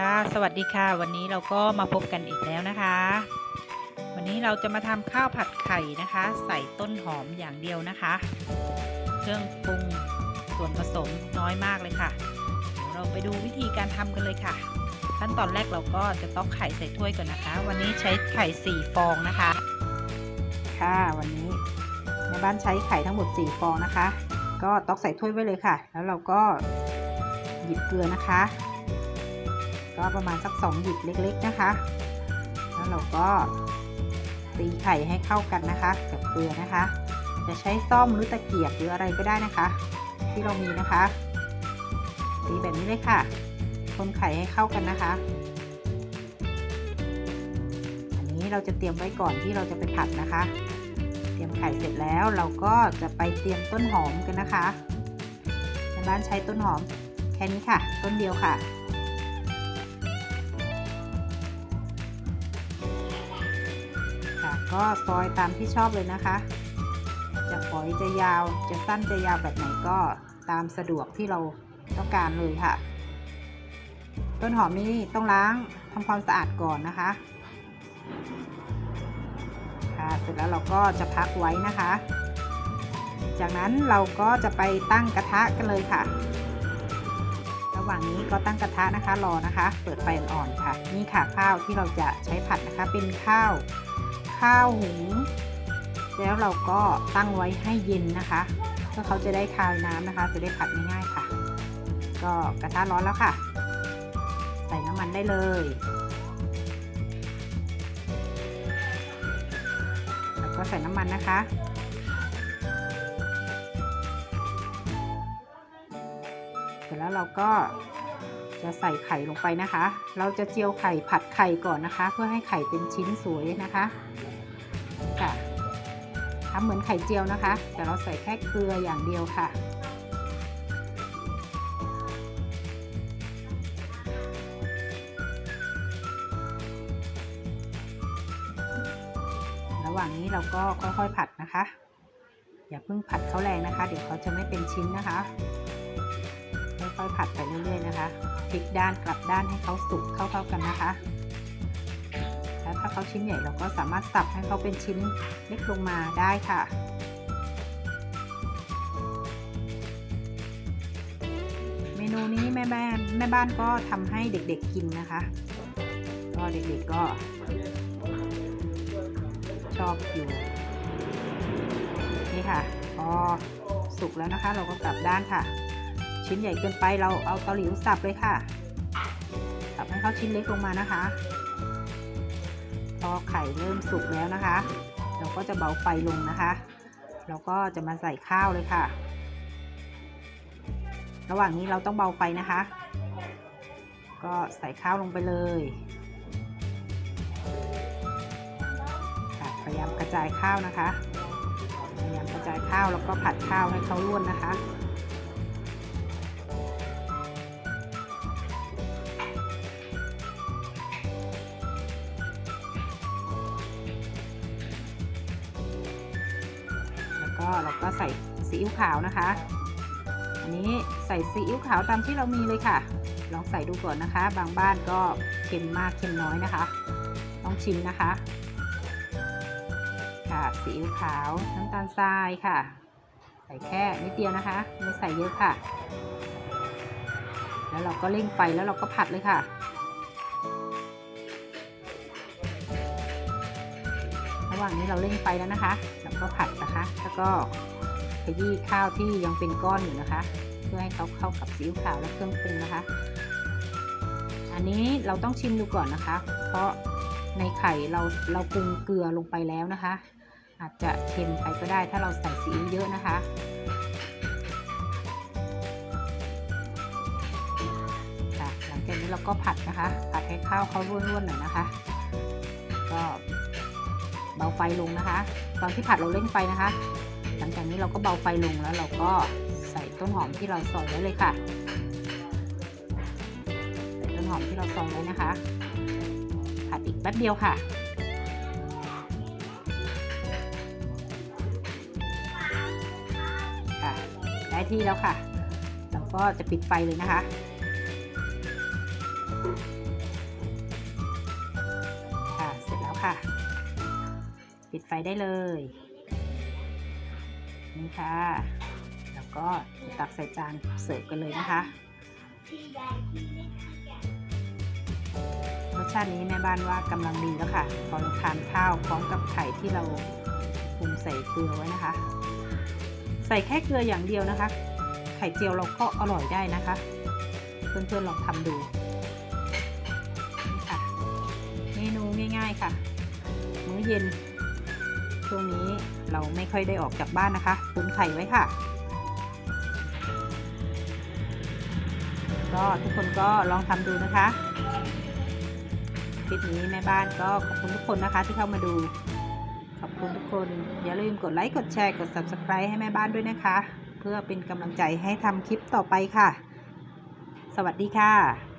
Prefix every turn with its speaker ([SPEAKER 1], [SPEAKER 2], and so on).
[SPEAKER 1] ค่ะ สวัสดีค่ะ วันนี้เราก็มาพบกันอีกแล้วนะคะ วันนี้เราจะมาทำข้าวผัดไข่นะคะ ใส่ต้นหอมอย่างเดียวนะคะ เครื่องปรุงส่วนผสมน้อยมากเลยค่ะเดี๋ยวเราไปดูวิธีการทำกันเลยค่ะ ขั้นตอนแรกเราก็จะต้องไข่ใส่ถ้วยก่อนนะคะ วันนี้ใช้ไข่4ฟองนะคะ ค่ะ วันนี้ในบ้านใช้ไข่ทั้งหมด 4 ฟองนะคะ ก็ตอกใส่ถ้วยไว้เลยค่ะ แล้วเราก็หยิบเกลือนะคะ ก็ประมาณสัก 2 หยิบเล็กๆนะคะ แล้วเราก็ตีไข่ให้เข้ากันนะคะ กับเกลือนะคะ จะใช้ซ่อมหรือตะเกียบหรืออะไรก็ได้นะคะ ที่เรามีนะคะตีแบบนี้เลยค่ะ คนไข่ให้เข้ากันนะคะ อันนี้เราจะเตรียมไว้ก่อนที่เราจะไปผัดนะคะ เตรียมไข่เสร็จแล้วเราก็จะไปเตรียมต้นหอมกันนะคะในบ้านใช้ต้นหอมแค่นี้ค่ะ ต้นเดียวค่ะ ก็ซอยตามที่ชอบเลยนะคะ จะฝอยจะยาวจะสั้นจะยาวแบบไหนก็ตามสะดวกที่เราต้องการเลยค่ะ ต้นหอมนี้ต้องล้างทำความสะอาดก่อนนะคะค่ะเสร็จแล้วเราก็จะพักไว้นะคะ จากนั้นเราก็จะไปตั้งกระทะกันเลยค่ะระหว่างนี้ก็ตั้งกระทะนะคะรอนะคะ เปิดไฟอ่อนค่ะ นี่ค่ะข้าวที่เราจะใช้ผัดนะคะเป็นข้าว ข้าวหุงแล้วเราก็ตั้งไว้ให้เย็นนะคะเพื่อเขาจะได้คายน้ำนะคะ จะได้ผัดง่ายๆค่ะ ก็กระทะร้อนแล้วค่ะ ใส่น้ำมันได้เลยแล้วก็ใส่น้ำมันนะคะเสร็จแล้วเราก็จะใส่ไข่ลงไปนะคะ เราจะเจียวไข่ผัดไข่ก่อนนะคะ เพื่อให้ไข่เป็นชิ้นสวยนะคะค่ะ ทำเหมือนไข่เจียวนะคะ แต่เราใส่แค่เกลืออย่างเดียวค่ะ ระหว่างนี้เราก็ค่อยๆผัดนะคะ อย่าเพิ่งผัดเขาแรงนะคะ เดี๋ยวเขาจะไม่เป็นชิ้นนะคะ ค่อยๆผัดไปเรื่อยๆนะคะพลิกด้านกลับด้านให้เขาสุกเข้าๆกันนะคะ เขาชิ้นใหญ่เราก็สามารถสับให้เขาเป็นชิ้นเล็กลงมาได้ค่ะเมนูนี้แม่บ้านแม่บ้านก็ทำให้เด็กๆกินนะคะ ก็เด็กๆก็ชอบอยู่นี่ค่ะพอสุกแล้วนะคะ เราก็กลับด้านค่ะ ชิ้นใหญ่เกินไปเราเอาเตาหลิวสับเลยค่ะสับให้เขาชิ้นเล็กลงมานะคะ พอไข่เริ่มสุกแล้วนะคะ เราก็จะเบาไฟลงนะคะ เราก็จะมาใส่ข้าวเลยค่ะ ระหว่างนี้เราต้องเบาไฟนะคะ ก็ใส่ข้าวลงไปเลยพยายามกระจายข้าวนะคะ พยายามกระจายข้าวแล้วก็ผัดข้าวให้เขาร่วนนะคะ ก็เราก็ใส่ซีอิ๊วขาวนะคะ อันนี้ใส่ซีอิ๊วขาวตามที่เรามีเลยค่ะ ลองใส่ดูก่อนนะคะ บางบ้านก็เค็มมากเค็มน้อยนะคะ ต้องชิมนะคะ ค่ะซีอิ๊วขาวน้ำตาลทรายค่ะ ใส่แค่นิดเดียวนะคะ ไม่ใส่เยอะค่ะ แล้วเราก็เร่งไฟแล้วเราก็ผัดเลยค่ะ ระหว่างนี้เราเร่งไฟแล้วนะคะ แล้วก็ผัดนะคะ แล้วก็ขยี้ข้าวที่ยังเป็นก้อนอยู่นะคะ เพื่อให้เขาเข้ากับซีอิ๊วขาวและเครื่องปรุงนะคะ อันนี้เราต้องชิมดูก่อนนะคะ เพราะในไข่เราเราปรุงเกลือลงไปแล้วนะคะ อาจจะเค็มไปก็ได้ถ้าเราใส่ซีอิ๊วเยอะนะคะค่ะหลังจากนี้เราก็ผัดนะคะ ผัดให้ข้าวเขาร่วนๆหน่อยนะคะ ก็ เบาไฟลงนะคะ ตอนที่ผัดเราเร่นไฟนะคะ หลังจากนี้เราก็เบาไฟลงแล้วเราก็ใส่ต้นหอมที่เราซอยไว้เลยค่ะใส่ต้นหอมที่เราซอยไว้นะคะ ผัดอีกแป๊บเดียวค่ะค่ะ ได้ที่แล้วค่ะ เราก็จะปิดไฟเลยนะคะค่ะ เสร็จแล้วค่ะ ปิดไฟได้เลยนี่ค่ะ แล้วก็ตักใส่จานเสิร์ฟกันเลยนะคะรสชาตินี้แม่บ้านว่ากำลังดีแล้วค่ะพอเราทานข้าวพร้อมกับไข่ที่เราปรุงใส่เกลือไว้นะคะ ใส่แค่เกลืออย่างเดียวนะคะ ไข่เจียวเราก็อร่อยได้นะคะ เพื่อนๆลองทำดูนี่ค่ะเมนูง่าย ๆค่ะ มื้อเย็น ช่วงนี้เราไม่ค่อยได้ออกจากบ้านนะคะตุนไข่ไว้ค่ะ ก็ทุกคนก็ลองทำดูนะคะคลิปนี้แม่บ้านก็ขอบคุณทุกคนนะคะที่เข้ามาดูขอบคุณทุกคน อย่าลืมกดไลค์กดแชร์กด subscribe ให้แม่บ้านด้วยนะคะ เพื่อเป็นกำลังใจให้ทำคลิปต่อไปค่ะ สวัสดีค่ะ